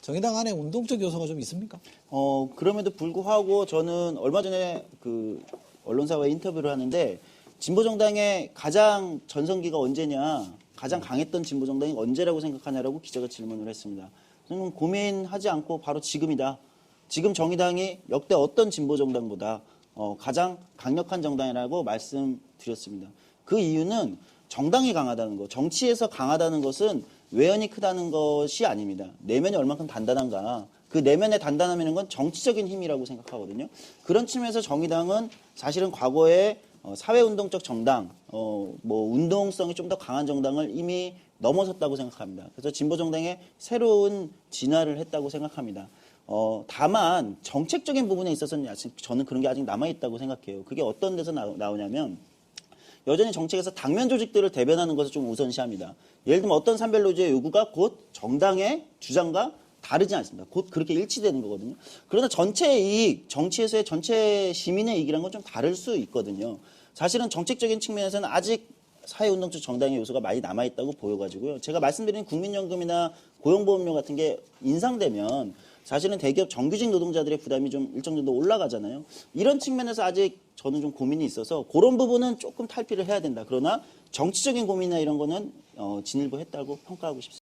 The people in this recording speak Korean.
정의당 안에 운동적 요소가 좀 있습니까? 어, 그럼에도 불구하고 저는 얼마 전에 그 언론사와 인터뷰를 하는데 진보 정당의 가장 전성기가 언제냐, 가장 강했던 진보 정당이 언제라고 생각하냐라고 기자가 질문을 했습니다. 저는 고민하지 않고 바로 지금이다. 지금 정의당이 역대 어떤 진보 정당보다 어, 가장 강력한 정당이라고 말씀드렸습니다. 그 이유는 정당이 강하다는 거, 정치에서 강하다는 것은 외연이 크다는 것이 아닙니다. 내면이 얼만큼 단단한가. 그 내면의 단단함이라는 건 정치적인 힘이라고 생각하거든요. 그런 측면에서 정의당은 사실은 과거에 어, 사회운동적 정당, 어, 뭐 운동성이 좀 더 강한 정당을 이미 넘어섰다고 생각합니다. 그래서 진보정당의 새로운 진화를 했다고 생각합니다. 어, 다만 정책적인 부분에 있어서는 저는 그런 게 아직 남아있다고 생각해요. 그게 어떤 데서 나, 나오냐면 여전히 정책에서 당면 조직들을 대변하는 것을 좀 우선시합니다. 예를 들면 어떤 산별노조의 요구가 곧 정당의 주장과 다르지 않습니다. 곧 그렇게 일치되는 거거든요. 그러나 전체의 이익, 정치에서의 전체 시민의 이익이라는 건좀 다를 수 있거든요. 사실은 정책적인 측면에서는 아직 사회운동적 정당의 요소가 많이 남아있다고 보여가지고요. 제가 말씀드린 국민연금이나 고용보험료 같은 게 인상되면 사실은 대기업 정규직 노동자들의 부담이 좀 일정 정도 올라가잖아요. 이런 측면에서 아직 저는 좀 고민이 있어서 그런 부분은 조금 탈피를 해야 된다. 그러나 정치적인 고민이나 이런 거는 어, 진일보 했다고 평가하고 싶습니다.